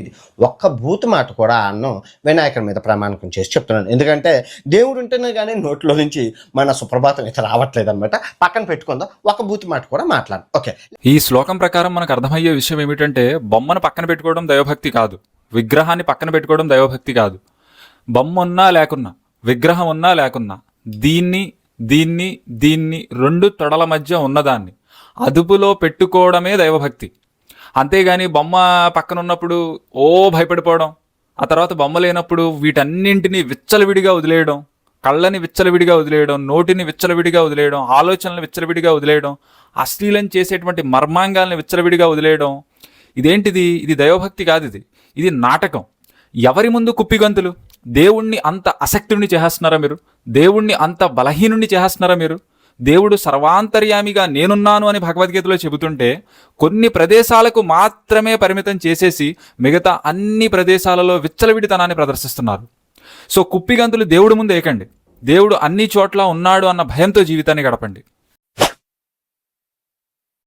ఇది. ఒక్క బూత్ మాట కూడా అన్నం వినాయకుడి మీద ప్రమాణకం చేసి చెప్తున్నాను ఎందుకంటే దేవుడు ఉంటేనే కానీ నోట్లో నుంచి మన సుప్రభాతం అయితే రావట్లేదు అనమాట పక్కన పెట్టుకుందాం. ఒక భూతి మాట కూడా మాట్లాడు. ఓకే. ఈ శ్లోకం ప్రకారం మనకు అర్థమయ్యే విషయం ఏమిటంటే బొమ్మను పక్కన పెట్టుకోవడం దైవభక్తి కాదు. విగ్రహాన్ని పక్కన పెట్టుకోవడం దైవభక్తి కాదు. బొమ్మ ఉన్నా లేకున్నా విగ్రహం ఉన్నా లేకున్నా దీన్ని దీన్ని దీన్ని రెండు తొడల మధ్య ఉన్నదాన్ని అదుపులో పెట్టుకోవడమే దైవభక్తి. అంతేగాని బొమ్మ పక్కన ఉన్నప్పుడు ఓ భయపడిపోవడం ఆ తర్వాత బొమ్మ లేనప్పుడు వీటన్నింటినీ విచ్చలవిడిగా వదిలేయడం కళ్ళని విచ్చలవిడిగా వదిలేయడం నోటిని విచ్చలవిడిగా వదిలేయడం ఆలోచనలను విచ్చలవిడిగా వదిలేయడం అశ్లీలం చేసేటువంటి మర్మాంగాలను విచ్చలవిడిగా వదిలేయడం ఇదేంటిది? ఇది దైవభక్తి కాదు ఇది. ఇది నాటకం. ఎవరి ముందు కుప్పిగంతులు? దేవుణ్ణి అంత అసక్తుడిని చేసేస్తున్నారా మీరు? దేవుణ్ణి అంత బలహీనుణ్ణి చేసేస్తున్నారా మీరు? దేవుడు సర్వాంతర్యామిగా నేనున్నాను అని భగవద్గీతలో చెబుతుంటే కొన్ని ప్రదేశాలకు మాత్రమే పరిమితం చేసేసి మిగతా అన్ని ప్రదేశాలలో విచ్చలవిడితనాన్ని ప్రదర్శిస్తున్నారు. సో కుప్పిగంతులు దేవుడి ముందు ఏకండి. దేవుడు అన్ని చోట్ల ఉన్నాడు అన్న భయంతో జీవితాన్ని గడపండి.